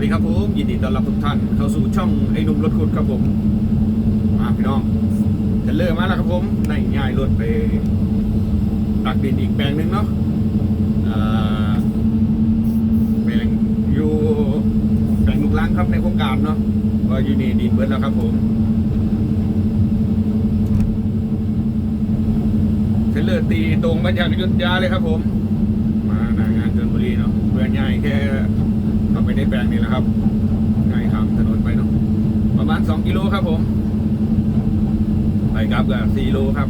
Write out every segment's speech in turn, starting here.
วัสดีครับผมยินดีต้อนรับทุกท่านเข้าสู่ช่องไอ้นุ่มรถขุดครับผมมาพี่น้องเทรลเลอร์มาแล้วครับผมในง่ายรถไปตักดินอีกแปลงหนึ่งเนาะแปลงอยู่แปลงลูกล้างครับในโครงการเนาะก็อยู่นี่ดินเบิร์ดแล้วครับผมเทรลเลอร์ตีตรงมาจากยุทธยาเลยครับผม มาหน้างานชนบุรีเนาะเพื่อนใหญ่แค่าไปในแปลงนี้แหละครับง่ายครับถนนไปเนาะประมาณ 2 กิโลครับผม ไปกลับกับ4โลครับ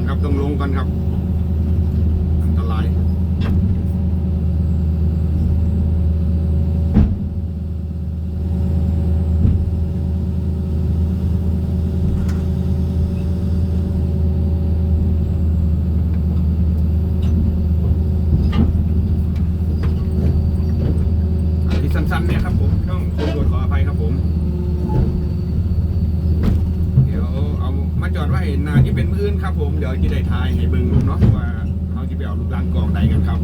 นครับต้องลงกันครับ อันตรายที่สั้นๆเนี่ยครับผมพี่น้องขอโทษขออภัยครับผม เดี๋ยวเอา มาจอดไว้หนาที่เป็นมืออื่นครับผมเดี๋ยวจะได้ทายให้เบิ่งเนาะว่าเขาจะไปเอาลูกลังกองใดกันครับ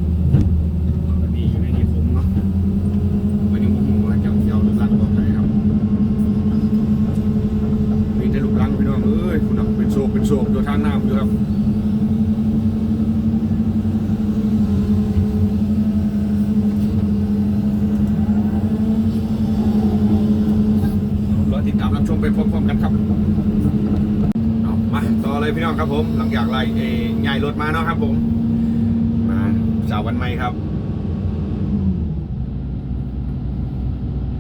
ตอนนี้อยู่ในนี้ผมเนาะวันนี้ผมว่าจะเอาลูกลังกองใดครับ มีแต่ลูกลังพี่น้องเอ้ยคุณเอาเป็นโศกเป็นโศกตัวทางน้ำอยู่ครับรอติดตามรับชมไปพร้อมๆกันครับ เอามาต่อเลยพี่ น้องครับผม หลังจากไล่เอใหญ่รถมาเนาะครับผม มาสาววันใหม่ครับ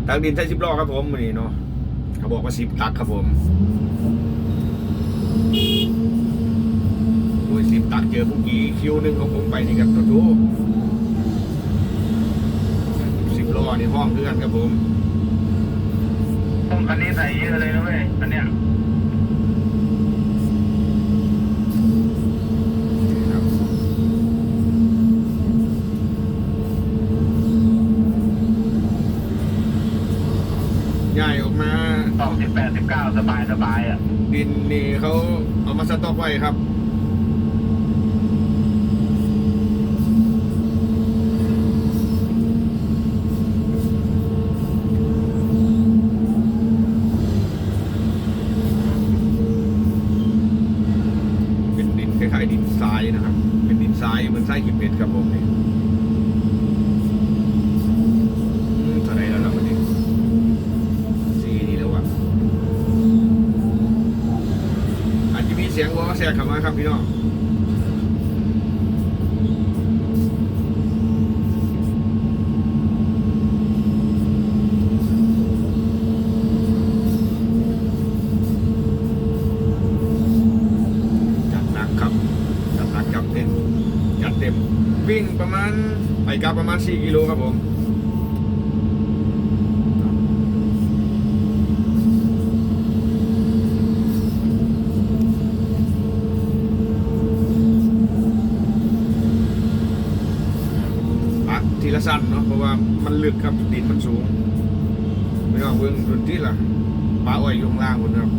ตักดินใช้สิบล้อครับผมวันนี้เนาะเขาบอกว่าสิบตักครับผมโอ้ยสิบตักเจอพวกกี้คิวหนึ่งของผมไปนี่ครับตัวทูสิบล้อนี่ห้องเพื่อนครับผมผมคันนี้ใส่เยอะเลยนะเว้ยอันเนี้ย ครับ ใหญ่ออกมาสองสิบแปดสิบเก้าสบายสบายอะดินนี่เขาเอามาสต็อกไว้ครับ เป็นดินคล้ายๆดินทรายนะครับ เป็นดินทรายเหมือนทรายหินเพชรครับผมนี่อืมเท่าไหรแล้วล่ะวันนี้ แทรกเข้ามาครับพี่น้องจัดหนักครับจัดหนักจัดเต็มจัดเต็มวิ่งประมาณไปกลับประมา ณ 4 กิโลครับผมทีละสั้นเนาะเพราะว่ามันลึกครับดินมันสูงไม่ต้องเบิ่งดนที่ล่ะปลาอ้อยอยู่ข้างล่างคนครับ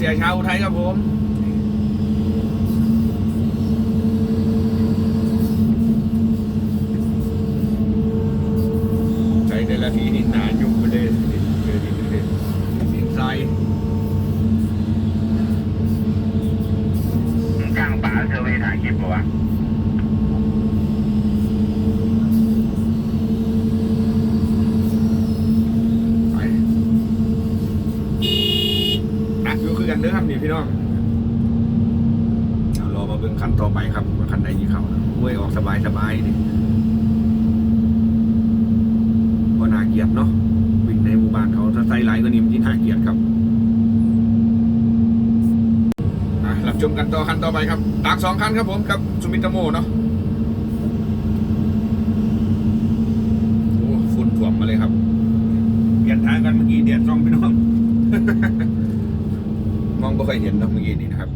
เสียชาวอุทัยครับผม ใส่แต่ละทีนี่หนายุ่งไปเลยเจอดินเลยดินทราย มึงจ้างป๋าเซอร์เวย์ถ่ายคลิปปะวะ ไปนักอยู่คือกันเด้อครับนี่พี่น้องเอารอมาเบิ่งคันต่อไปครับว่าคันใดยี่เขานะเว้ยออกสบายสบายนี่ก็น่าเกลียดเนาะวิ่งในหมู่บ้านเขาถ้าใส่หลายก็นี่มันยิ่งน่าเกลียดครับอะรับชม กันต่อคันต่อไปครับตากสองคันครับผมกับสุมิตโมเนาะโอ้ฝุ่นถ่วมมาเลยครับเปลี่ยนทางกันเมื่อกี้เดียดซ่องพี่น้องมองไม่ค่อยเห็นเนอะเมื่อกี้นี่นะครับ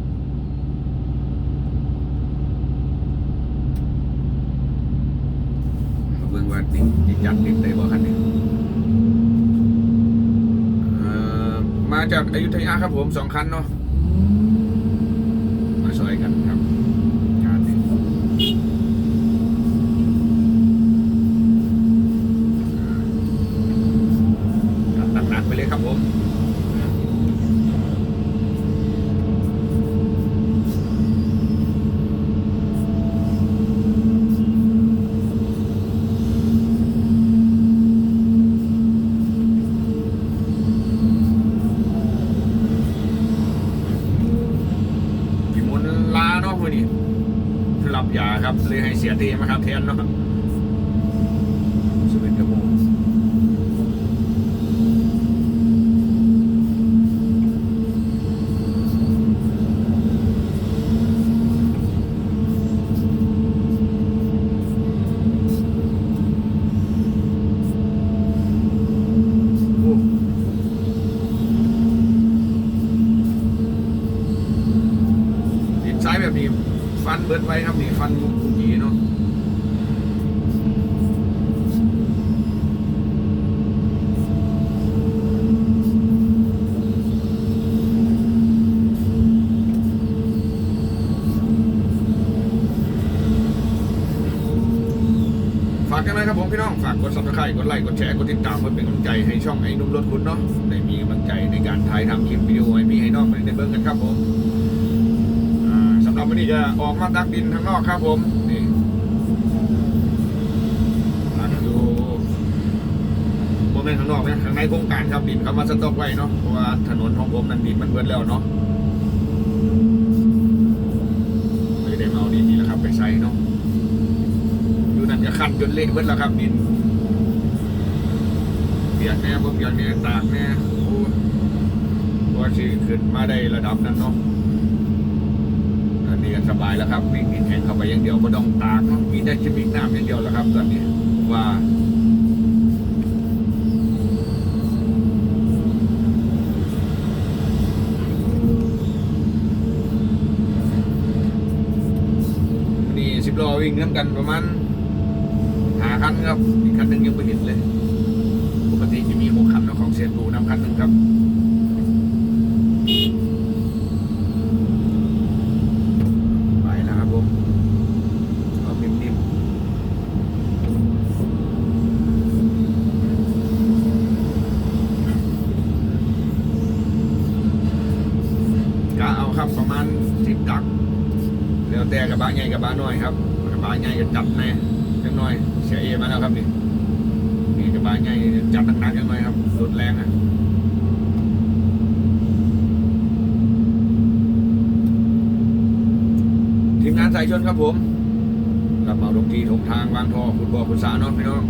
มาเบิ่งว่าติดติดจัดติดได้บ่คันนี้เอ่อมาจากอยุธยาครับผมสองคันเนาะากกันนะครับผมพี่น้อง ฝากกด subscribe กดไลค์กดแชร์กดติดตามเพื่อเป็นกำลังใจให้ช่องไอ้นุ่มรถคุณเนาะได้มีกำลังใจในการถ่ายทำคลิปวิดีโอให้มีให้น้องได้เบิ่งกันครับผมสำหรับวันนี้จะออกมาตักดินข้างนอกครับผมนี่ตักอยู่โมเมนต์ข้างนอกเนี่ยข้างในโครงการครับดินเขามาสต็อกไว้เนาะเพราะว่าถนนของผมนั้นดินมันเบิดแล้วเนาะ คันก็ขัดจนเละเบิดแล้วครับดินเปียกแน่บ่เปียกแน่ตากแน่โอ้ว่าสิขึ้นมาได้ระดับนั้นเนาะอันนี้ก็สบายแล้วครับวิ่งแข่งเข้าไปอย่างเดียวก็ต้องตากเนาะมีได้จะวิ่งน้ำอย่างเดียวแล้วครับ ตอนนี้ว่านี่สิบล้อวิ่งน้ำกันประมาณ ครับอีกคันหนึ่งยังไม่เห็นเลยเสียดูน้ำคันหนึ่งครับไปแล้วครับผมเอานิ่มๆกะเอาครับประมาณสิบตัก แล้วแต่กระบะใหญ่กระบะน้อยครับกระบะใหญ่ก็จัดแน่ น้อยเสียเอมาแล้วครับนี่นี่กระบะใหญ่จัดหนักๆจังน้อยครับรถแรงอะทีมงานสายชนครับผมรับเหมาดนตรีถงทางวางท่อคุณบอคุณสาเนาะพี่น้อง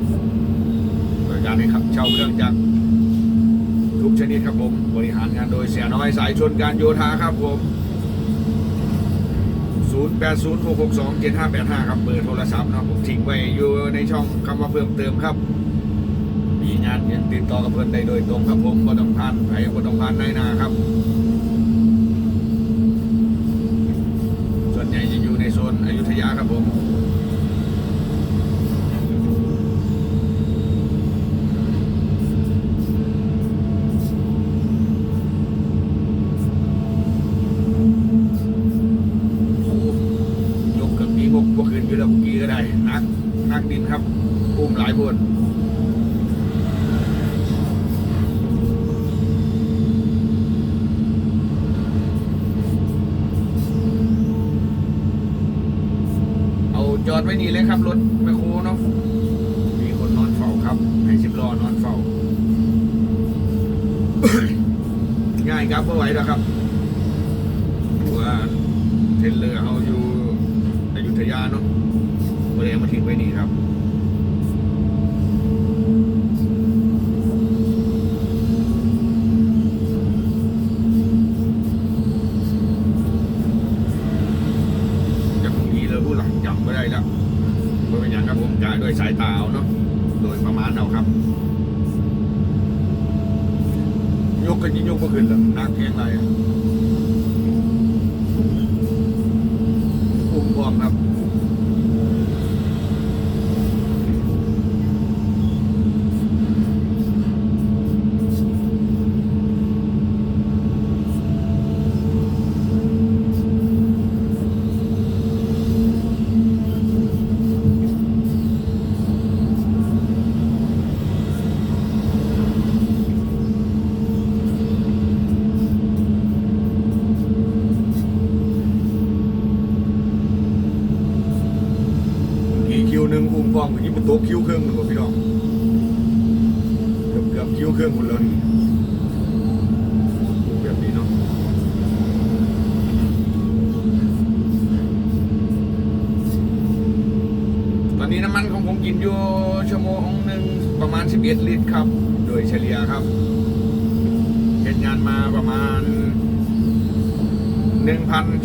บริการให้ขับเช่าเครื่องจักรทุกชนิดครับผม บริหารงานโดยเสียน้อยสายชนการโยธาครับผม 0806627585 ครับเบอร์โทรศัพท์นะผมทิ้งไว้อยู่ในช่องคำว่าเพิ่มเติมครับ มีงานยังติดต่อกับเพื่อนได้โดยตรงครับผมก็ต้องผ่านใครก็ต้องผ่านในหนาครับ เอาจอดไว้นี่เลยครับรถแมคโครเนาะมีคนนอนเฝ้าครับให้สิบล้อนอนเฝ้า ง่ายครับเมื่อไหวแล้วครับ ผู้หลังจำได้แล้วไม่เป็นอย่างครับผมจ่ายด้วยสายตาเอาเนาะโดยประมาณเอาครับ ยกกันยิ่งยกก็ขึ้นแล้วนักแข่งไรอะอุ้มพร้อมครับ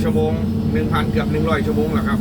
ชั่วโมง1,000เกือบ100ชั่วโมงแล้วครับ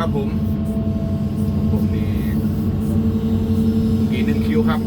ครับผมผมนี่กี่หนึ่งคิวครับ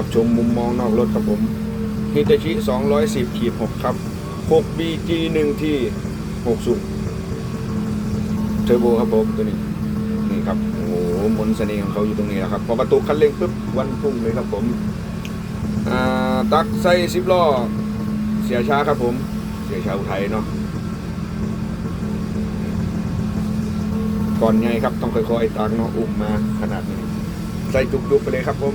รับชมมุมมองนอกรถครับผมฮิตาชิ210ขีด6ครับ 6BG 1ที่6สุเทอร์โบครับผมตัวนี้ นี่ครับ โอ้โหมนเสน่ห์ของเขาอยู่ตรงนี้แหละครับ พอประตูคันเร่งปุ๊บวันพุ่งเลยครับผมตักใส่สิบล้อ เสียช้าครับผม เสียช้าอุทัยเนาะก่อนไงครับต้องค่อยๆตักเนาะอุ้มมาขนาดนี้ ใส่จุกๆไปเลยครับผม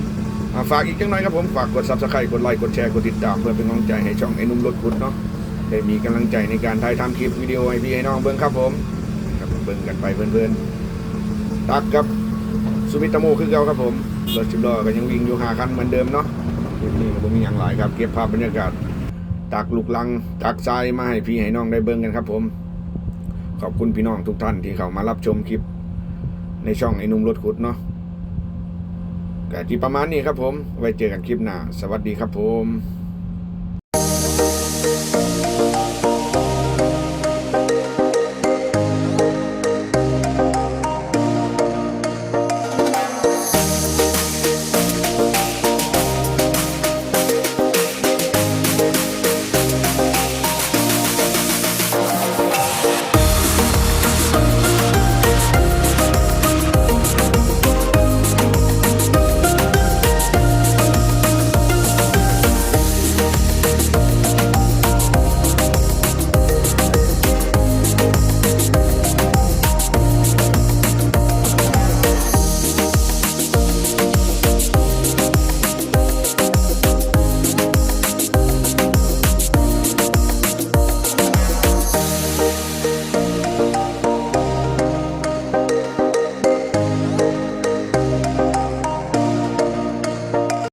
ฝากอีกจังหน่อยครับผม ฝากกด subscribe กดไลค์กดแชร์กดติดตามเพื่อเป็นกำลังใจให้ช่องไอ้นุ่มรถขุดเนาะได้มีกำลังใจในการถ่ายทำคลิปวิดีโอให้พี่ให้น้องเบิ้งครับผมครับเบิ้งกันไปเพื่อนๆตักกับสุมิตโมคือเก่าครับผมรถสิบล้อก็ยังวิ่งอยู่หาคันเหมือนเดิมเนาะคลิปนี้ก็บ่มีอย่างหลายครับ เก็บภาพบรรยากาศตักลูกลังตักทรายมาให้พี่ให้น้องได้เบิ้งกันครับผม ขอบคุณพี่น้องทุกท่านที่เข้ามารับชมคลิปในช่องไอ้นุ่มรถขุดเนาะ ก็ที่ประมาณนี้ครับผม ไว้เจอกันคลิปหน้า สวัสดีครับผม